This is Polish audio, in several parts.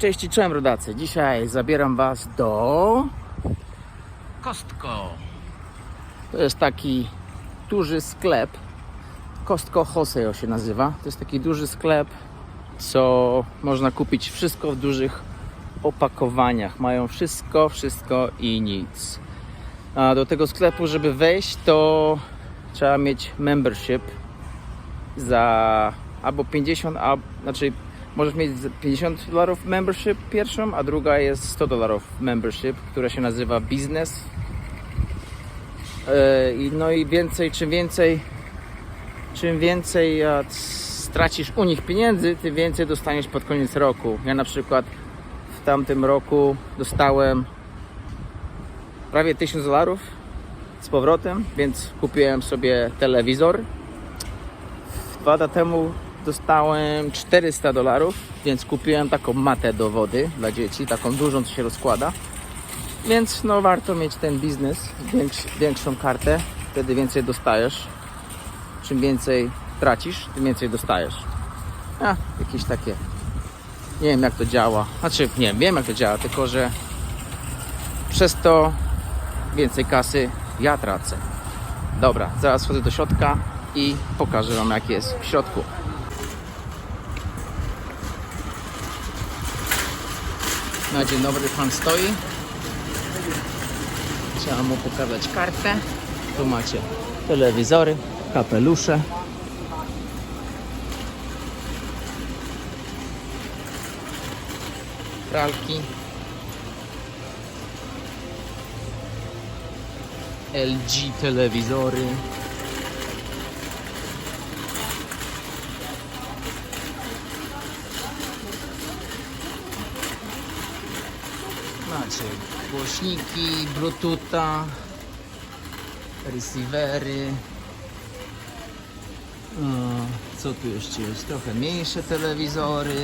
Cześć i czołem rodacy. Dzisiaj zabieram Was do Kostko. To jest taki duży sklep. Kostko Hoseo się nazywa. To jest taki duży sklep, co można kupić wszystko w dużych opakowaniach. Mają wszystko, wszystko i nic. A do tego sklepu, żeby wejść, to trzeba mieć membership za albo 50, a, znaczy możesz mieć za 50 dolarów membership pierwszą, a druga jest 100 dolarów membership, która się nazywa business. E, No i więcej, czym więcej, czym więcej stracisz u nich pieniędzy, tym więcej dostaniesz pod koniec roku. Ja na przykład w tamtym roku dostałem prawie 1000 dolarów z powrotem, więc kupiłem sobie telewizor. Dwa lata temu dostałem 400 dolarów, więc kupiłem taką matę do wody dla dzieci, taką dużą, co się rozkłada. Więc no warto mieć ten biznes, większ, większą kartę, wtedy więcej dostajesz. Czym więcej tracisz, tym więcej dostajesz. A, jakieś takie. Nie wiem jak to działa. Znaczy, nie wiem jak to działa, tylko że przez to więcej kasy ja tracę. Dobra, zaraz wchodzę do środka i pokażę Wam jak jest w środku. Na dzień dobry pan stoi. Trzeba mu pokazać kartę. Tu macie telewizory, kapelusze. Pralki. LG telewizory. Macie głośniki, bluetootha, receivery. Co tu jeszcze jest? Trochę mniejsze telewizory.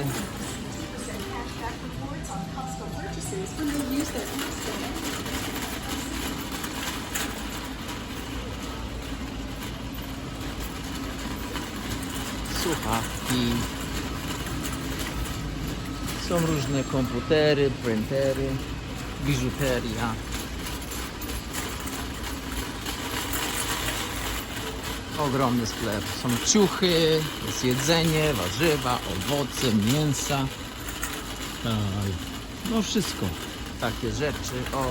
Słuchawki. Są różne komputery, printery, biżuteria. Ogromny sklep. Są ciuchy, jest jedzenie, warzywa, owoce, mięsa. No wszystko. Takie rzeczy. O,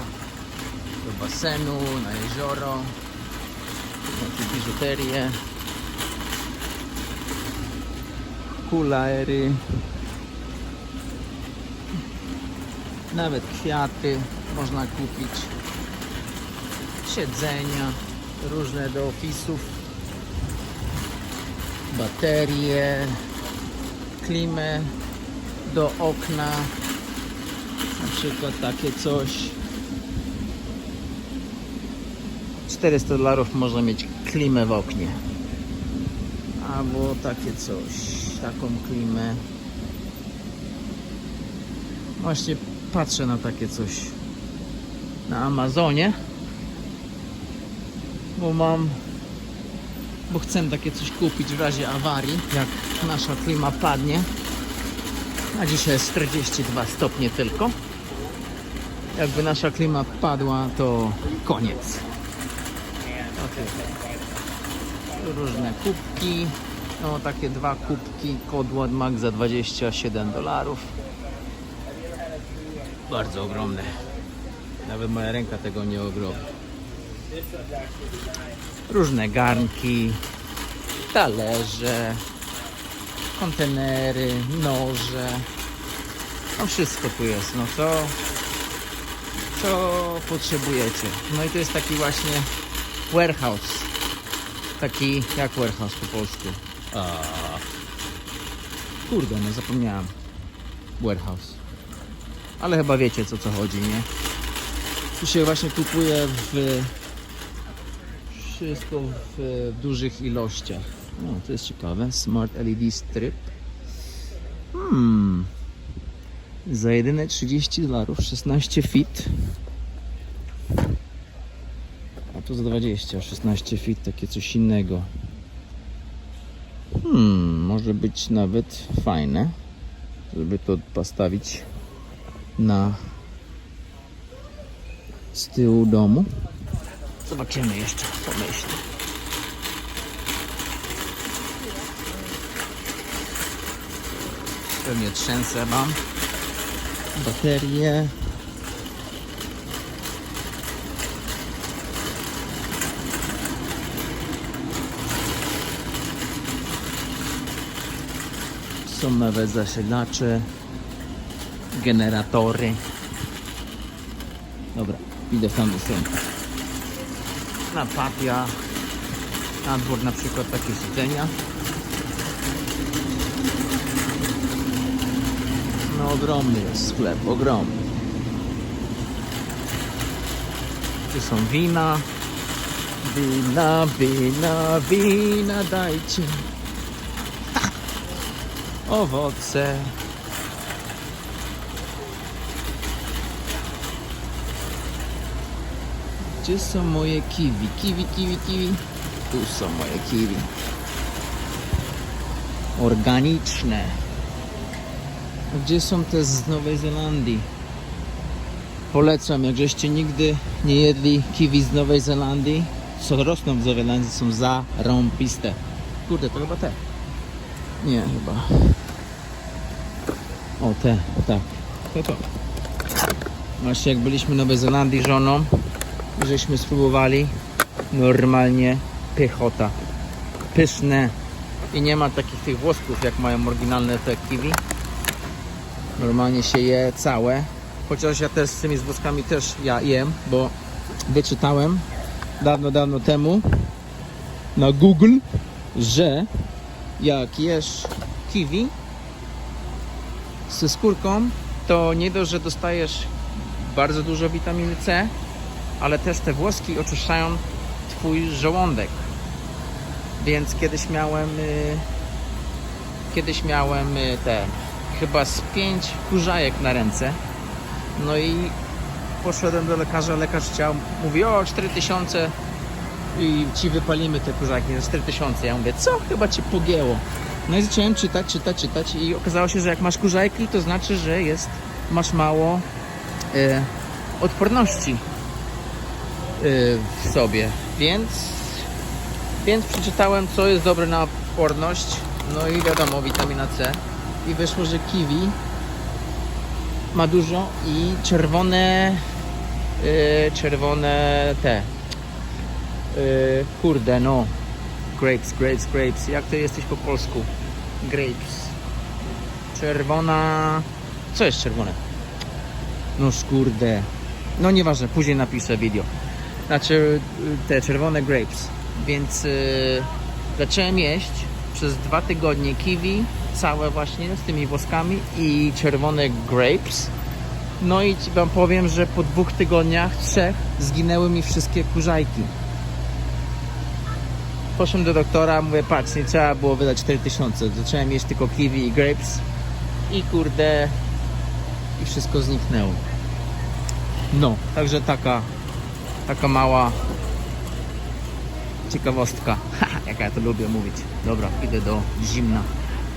do basenu, na jezioro. Takie biżuterię. Kulaery. Nawet kwiaty można kupić. Siedzenia różne do opisów. Baterie. Klimę do okna. Na przykład takie coś. 400 dolarów można mieć klimę w oknie. Albo takie coś. Taką klimę. Właśnie patrzę na takie coś na Amazonie. Bo mam. Bo chcę takie coś kupić w razie awarii, jak nasza klima padnie. A dzisiaj jest 42 stopnie tylko. Jakby nasza klima padła, to koniec. Okay. Różne kubki. No takie dwa kubki Codewad Max za 27 dolarów. Bardzo ogromne. Nawet moja ręka tego nie ogrobi. Różne garnki, talerze, kontenery, noże. No wszystko tu jest. No co, co potrzebujecie. No i to jest taki właśnie warehouse. Taki jak warehouse po polsku. Kurde, no zapomniałem. Warehouse. Ale chyba wiecie co co chodzi, nie? Tu się właśnie kupuje w wszystko w dużych ilościach. No, to jest ciekawe. Smart LED strip. Hmm. Za jedyne 30 dolarów, 16 feet. A tu za 20, 16 feet, takie coś innego. Hmm, może być nawet fajne, żeby to postawić na z tyłu domu. Zobaczymy jeszcze, co myśli. Pewnie trzęsę mam. Baterie. Są nowe zasilacze, generatory. Dobra, idę w tamtą stronę. Na papia, na dwór na przykład takie siedzenia. No ogromny jest sklep, ogromny. Tu są wina. Wina, wina, wina dajcie. Owoce. Gdzie są moje kiwi? Kiwi, kiwi, kiwi. Tu są moje kiwi. Organiczne. A Gdzie są te z Nowej Zelandii? Polecam, jak nigdy nie jedli kiwi z Nowej Zelandii, co rosną w Nowej Zelandii, są zarąbiste. Kurde, to chyba te. Nie, chyba. O, te, tak. To to. Właśnie jak byliśmy w Nowej Zelandii żoną, żeśmy spróbowali, normalnie pychota. Pyszne. I nie ma takich tych włosków, jak mają oryginalne te kiwi. Normalnie się je całe. Chociaż ja też z tymi włoskami też ja jem, bo wyczytałem dawno, dawno temu na Google, że jak jesz kiwi ze skórką, to nie dość, że dostajesz bardzo dużo witaminy C, ale też te włoski oczyszczają twój żołądek. Więc kiedyś miałem y, kiedyś miałem y, te chyba z pięć kurzajek na ręce. No i poszedłem do lekarza, lekarz chciał, mówi o 4000 i ci wypalimy te kurzajki za 4000. Ja mówię, co? Chyba cię pogięło. No i zacząłem czytać, czytać, czytać i okazało się, że jak masz kurzajki, to znaczy, że jest, masz mało e, odporności w sobie. Więc, więc przeczytałem, co jest dobre na odporność. No i wiadomo, witamina C. I wyszło, że kiwi ma dużo i czerwone e, czerwone te e, kurde no grapes, grapes, grapes jak to jesteś po polsku? grapes czerwona co jest czerwone? no skurde no nieważne, później napiszę video znaczy y, te czerwone grapes więc y, zacząłem jeść przez dwa tygodnie kiwi całe właśnie z tymi włoskami i czerwone grapes no i ci wam powiem, że po dwóch tygodniach, trzech zginęły mi wszystkie kurzajki. Poszedłem do doktora, mówię, patrz, nie trzeba było wydać 4000. Zacząłem jeść tylko kiwi i grapes i kurde i wszystko zniknęło. No, także taka taka mała ciekawostka. Haha, jak ja to lubię mówić. Dobra, idę do zimna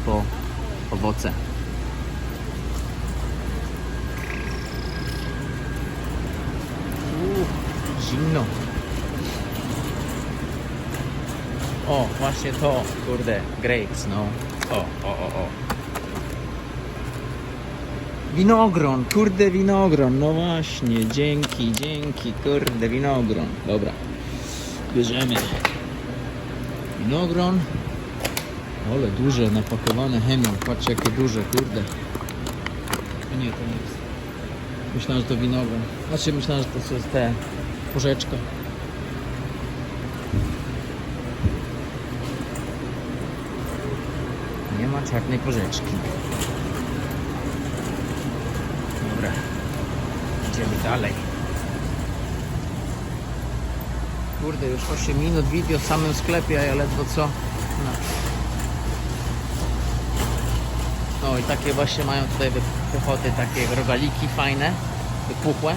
po owoce. Uuu, zimno. O, właśnie to, kurde, grapes, no. O, o, o, o. Winogron, kurde winogron, no właśnie, dzięki, dzięki, kurde winogron. Dobra, bierzemy winogron. Ale duże, napakowane chemią, patrzcie jakie duże, kurde. A nie, to nie jest. Myślałem, że to winogron. Znaczy myślałem, że to jest te porzeczka. Nie ma czarnej porzeczki. Dobra. Idziemy dalej. Kurde, już 8 minut video w samym sklepie, a ja ledwo co. No. No i takie właśnie mają tutaj wy- wychody, takie rogaliki fajne, wypuchłe.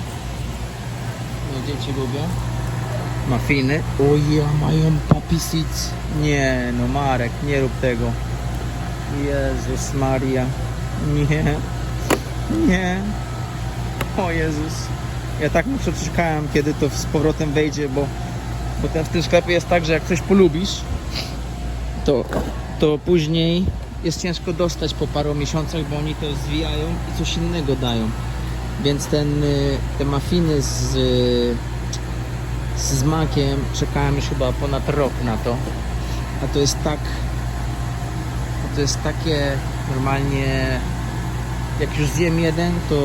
No dzieci lubią. Mafiny. Ja, mają seeds. Nie, no Marek, nie rób tego. Jezus Maria. Nie. Nie. O Jezus. Ja tak muszę czekałem, kiedy to z powrotem wejdzie, bo potem w tym sklepie jest tak, że jak coś polubisz, to, to później jest ciężko dostać po paru miesiącach, bo oni to zwijają i coś innego dają. Więc ten, y, te mafiny z, z makiem czekałem już chyba ponad rok na to. A to jest tak. To jest takie normalnie. Jak już zjem jeden, to.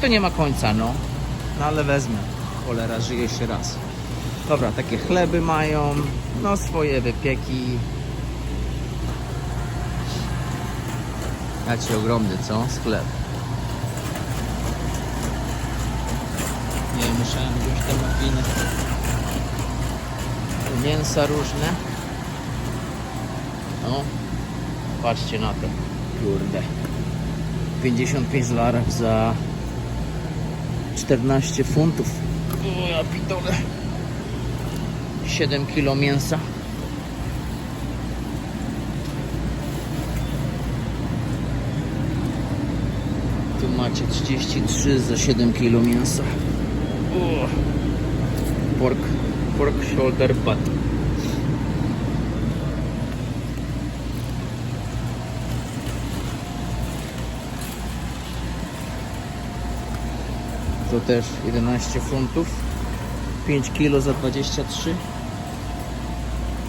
To nie ma końca, no. No ale wezmę. Cholera, żyje się raz. Dobra, takie chleby mają. No swoje wypieki. Jacie ogromny, co? Sklep. Nie, musiałem wziąć te muffiny. Mięsa różne. No, patrzcie na to. Kurde. 55 dolarów za 14 funtów. O, ja pitole. 7 kilo mięsa. Tu macie 33 za 7 kilo mięsa. O. Pork, pork shoulder butt. To też 11 funtów. 5 kilo za 23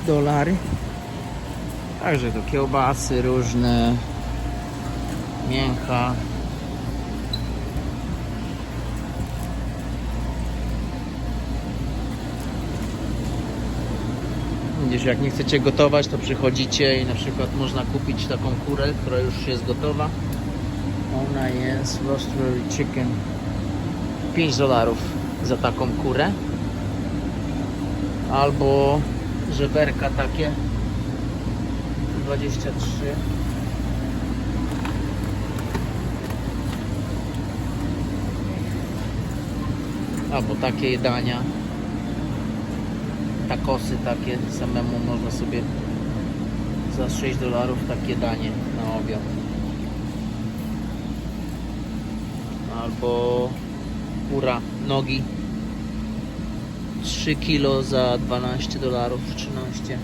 dolary. Także to kiełbasy różne, mięcha. Widzisz, jak nie chcecie gotować, to przychodzicie i na przykład można kupić taką kurę, która już jest gotowa. Ona jest roastery chicken. 5 dolarów za taką kurę. Albo żeberka takie. 23 Albo takie jedania Takosy takie samemu można sobie za 6 dolarów takie danie na obiad. Albo kura nogi. 3 kilo za 12 dolarów 13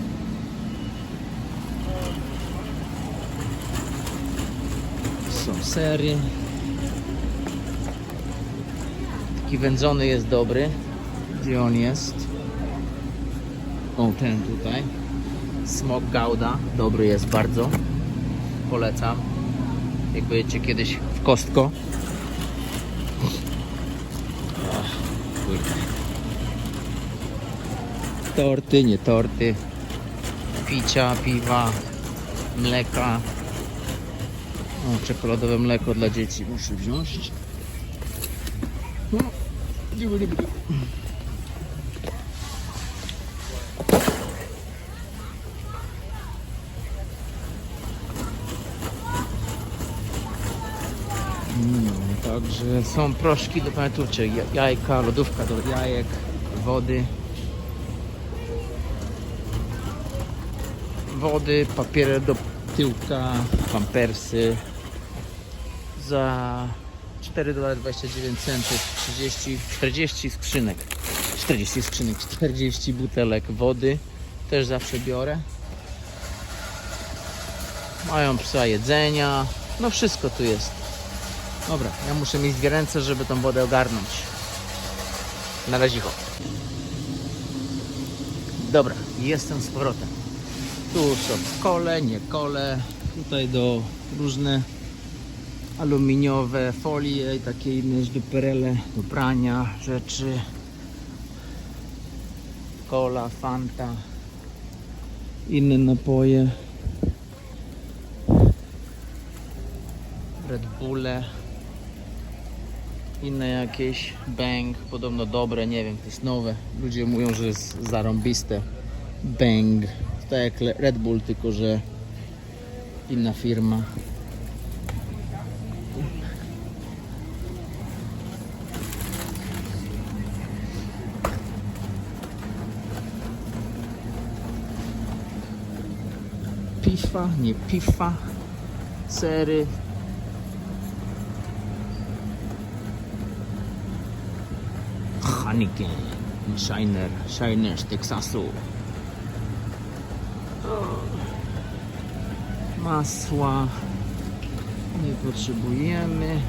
są sery. Taki wędzony jest dobry. Gdzie on jest? O ten tutaj. Smok gouda. Dobry jest bardzo. Polecam. Jak będziecie kiedyś w kostko torty, nie torty, picia, piwa, mleka. O, czekoladowe mleko dla dzieci muszę wziąć. No, także są proszki do pamięturcie, jajka, lodówka do jajek, wody. wody, papiery do tyłka, pampersy. Za 4,29 centów 30, 40 skrzynek. 40 skrzynek, 40 butelek wody też zawsze biorę. Mają psa jedzenia. No wszystko tu jest dobra, ja muszę mieć dwie ręce, żeby tą wodę ogarnąć na razie dobra, jestem z powrotem tu są kole, nie kole. Tutaj do różne aluminiowe folie i takie inne duperele do prania rzeczy. Cola, Fanta, inne napoje. Red Bulle. Inne jakieś Bang, podobno dobre, nie wiem, to jest nowe. Ludzie mówią, że jest zarąbiste. Bang tak jak Red Bull, tylko że inna firma. Pifa, nie pifa, sery. Heineken, Shiner, Shiner z Teksasu. Masła nie potrzebujemy.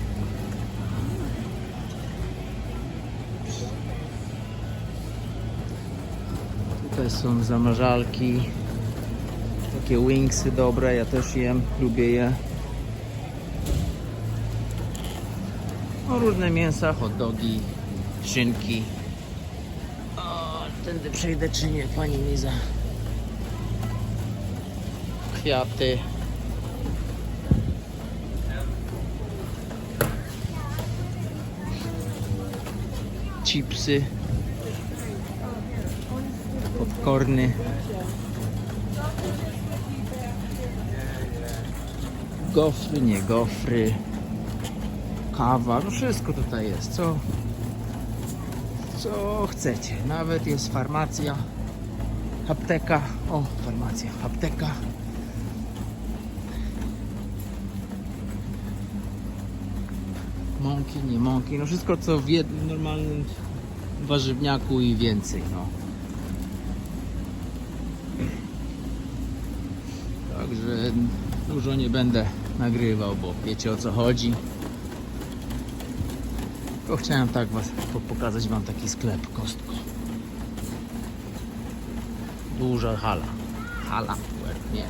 Tutaj są zamrażalki. Takie wingsy dobre, ja też jem, lubię je. No, różne mięsa, hot dogi, szynki. Tędy przejdę czy nie, pani Liza. Kwiaty. Chipsy. Popcorny. Gofry, nie gofry kawa, no wszystko tutaj jest, co, co chcecie. Nawet jest farmacja, apteka, o farmacja, apteka. Mąki, nie mąki, no wszystko co w jednym normalnym warzywniaku i więcej, no. Także dużo nie będę nagrywał, bo wiecie o co chodzi. Chciałem tak was po- pokazać wam taki sklep kostko. Duża hala. Hala, nie.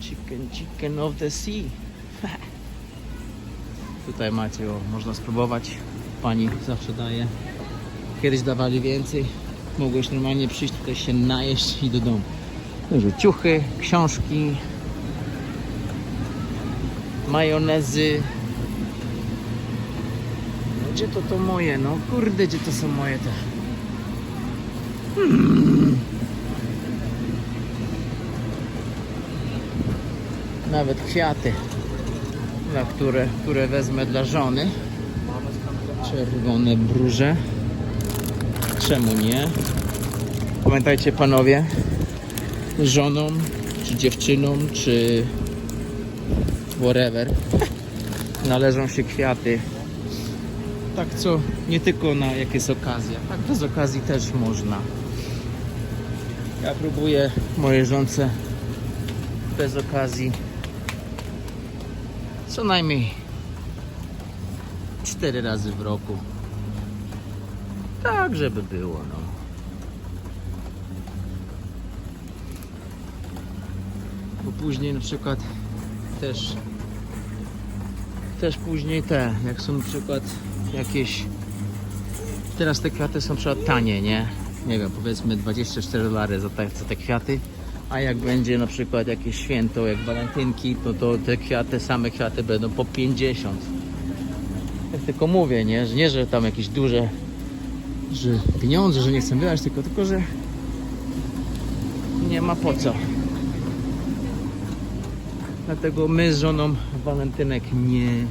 Chicken, chicken of the sea. Tutaj macie, o, można spróbować. Pani zawsze daje. Kiedyś dawali więcej. Mogłeś normalnie przyjść tutaj się najeść i do domu. Także ciuchy, książki, majonezy. No, Gdzie to to moje? No kurde, gdzie to są moje te? Hmm. Nawet kwiaty, dla które, które wezmę dla żony. Czerwone bróże. Czemu nie? Pamiętajcie panowie, żoną, czy dziewczyną, czy whatever. Należą się kwiaty. Tak co, nie tylko na jak jest okazja, tak bez okazji też można. Ja próbuję mojej żonce bez okazji co najmniej 4 razy w roku. Tak, żeby było, no. Bo później na przykład też też później te, jak są na przykład jakieś teraz te kwiaty są na przykład tanie, nie? Nie wiem, powiedzmy 24 dolary za te, za te kwiaty, a jak będzie na przykład jakieś święto, jak walentynki, to, to te kwiaty, same kwiaty będą po 50. Jak tylko mówię, nie? Że nie, że tam jakieś duże że pieniądze, że nie chcę wydać, tylko, tylko że nie ma po co. Dlatego my z żoną walentynek nie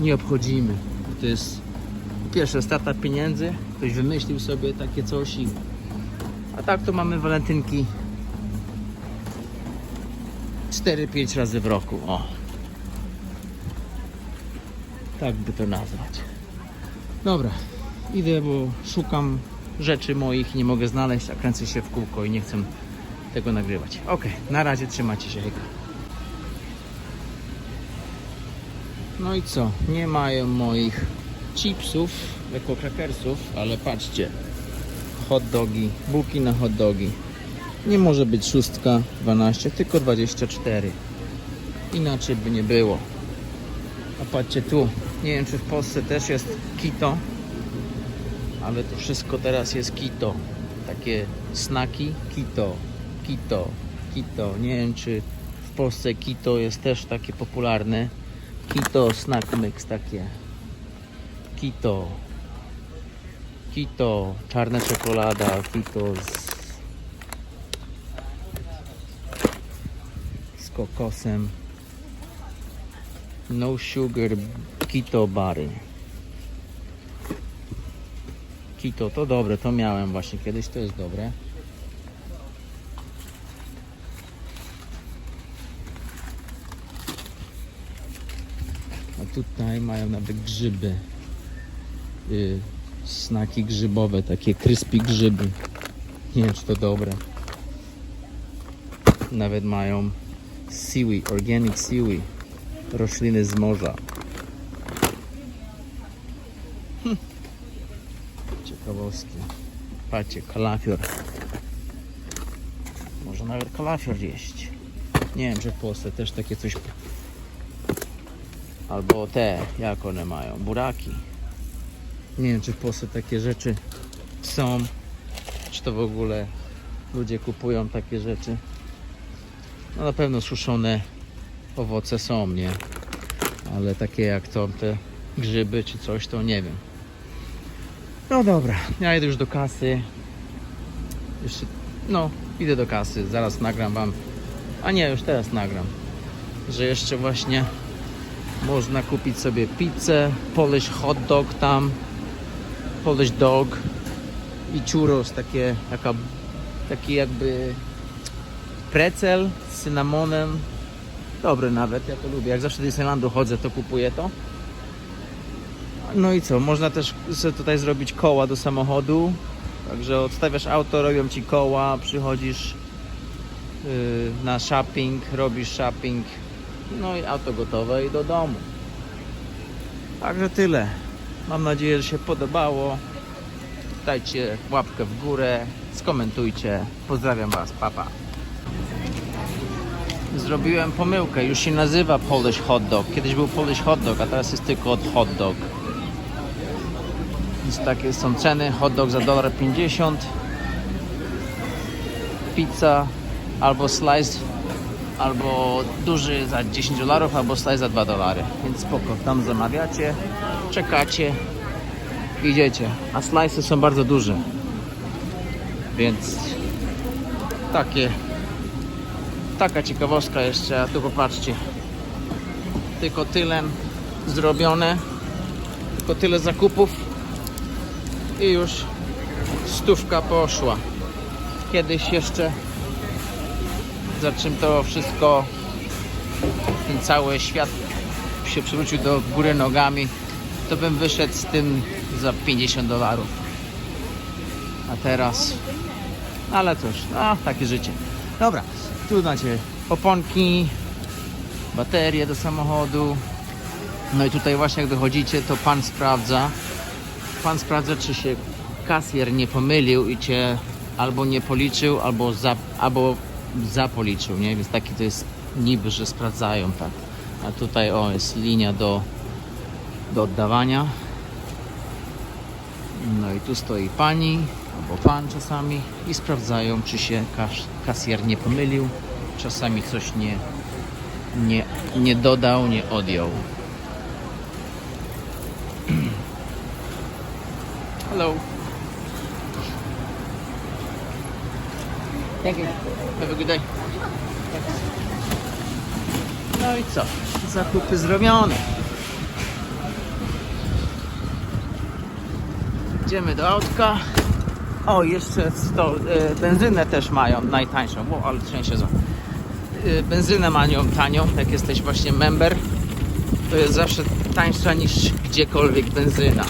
nie obchodzimy. To jest po pierwsze strata pieniędzy, ktoś wymyślił sobie takie coś i a tak to mamy walentynki 4-5 razy w roku. O. Tak by to nazwać. Dobra, idę, bo szukam rzeczy moich, nie mogę znaleźć, a kręcę się w kółko i nie chcę tego nagrywać. Ok, na razie trzymajcie się, hejka. No i co? Nie mają moich chipsów, jako krakersów, ale patrzcie. Hot dogi, bułki na hot dogi. Nie może być szóstka 12, tylko 24. Inaczej by nie było. A patrzcie tu, nie wiem czy w Polsce też jest kito, ale to wszystko teraz jest kito. Takie snaki kito, kito, kito. Nie wiem czy w Polsce kito jest też takie popularne. Kito snack mix takie. Kito. Kito, czarna czekolada, kito z, z kokosem. No sugar keto bary. Keto to dobre, to miałem właśnie kiedyś, to jest dobre. Tutaj mają nawet grzyby. Y, snaki grzybowe, takie crispy grzyby. Nie wiem, czy to dobre. Nawet mają seaweed, organic seaweed. Rośliny z morza. Hm. Ciekawostki. Patrzcie, kalafior. Można nawet kalafior jeść. Nie wiem, czy w Polsce też takie coś. Albo te, jak one mają, buraki. Nie wiem, czy w Polsce takie rzeczy są. Czy to w ogóle ludzie kupują takie rzeczy. No na pewno suszone owoce są, nie? Ale takie jak to, te grzyby czy coś, to nie wiem. No dobra, ja idę już do kasy. Jeszcze, no, idę do kasy. Zaraz nagram wam. A nie, już teraz nagram. Że jeszcze właśnie można kupić sobie pizzę, Polish hot dog tam, Polish dog i churros, takie, taka, taki jakby precel z cynamonem. Dobry nawet, ja to lubię. Jak zawsze do Disneylandu chodzę, to kupuję to. No i co, można też sobie tutaj zrobić koła do samochodu. Także odstawiasz auto, robią ci koła, przychodzisz yy, na shopping, robisz shopping, no i auto gotowe i do domu. Także tyle. Mam nadzieję, że się podobało. Dajcie łapkę w górę, skomentujcie. Pozdrawiam Was, papa. Zrobiłem pomyłkę, już się nazywa Polish Hot Dog. Kiedyś był Polish Hot Dog, a teraz jest tylko Hot Dog. Więc takie są ceny. Hot dog za 1,50 Pizza albo slice albo duży za 10 dolarów, albo slice za 2 dolary. Więc spoko, tam zamawiacie, czekacie, idziecie. A slice'y są bardzo duże. Więc takie taka ciekawostka jeszcze, a tu popatrzcie. Tylko tyle zrobione, tylko tyle zakupów i już stówka poszła. Kiedyś jeszcze za czym to wszystko, ten cały świat się przywrócił do góry nogami, to bym wyszedł z tym za 50 dolarów. A teraz, ale cóż, no takie życie. Dobra, tu macie oponki, baterie do samochodu. No i tutaj właśnie jak wychodzicie, to pan sprawdza, pan sprawdza, czy się kasjer nie pomylił i cię albo nie policzył, albo, za, albo zapoliczył, nie? Więc taki to jest niby, że sprawdzają, tak. A tutaj o, jest linia do, do oddawania. No i tu stoi pani albo pan czasami i sprawdzają, czy się kas kasjer nie pomylił. Czasami coś nie, nie, nie dodał, nie odjął. Hello. Thank you. Have a good day. No i co? Zakupy zrobione. Idziemy do autka. O, jeszcze 100, e, benzynę też mają najtańszą. O, ale trzęsie za. E, benzynę mają tanią, jak jesteś właśnie member. To jest zawsze tańsza niż gdziekolwiek benzyna.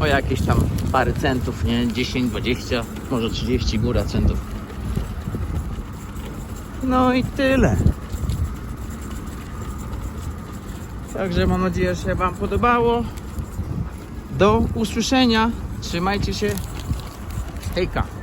O jakieś tam parę centów, nie? 10, 20, może 30 góra centów. No i tyle. Także mam nadzieję, że się Wam podobało. Do usłyszenia. Trzymajcie się. Hejka.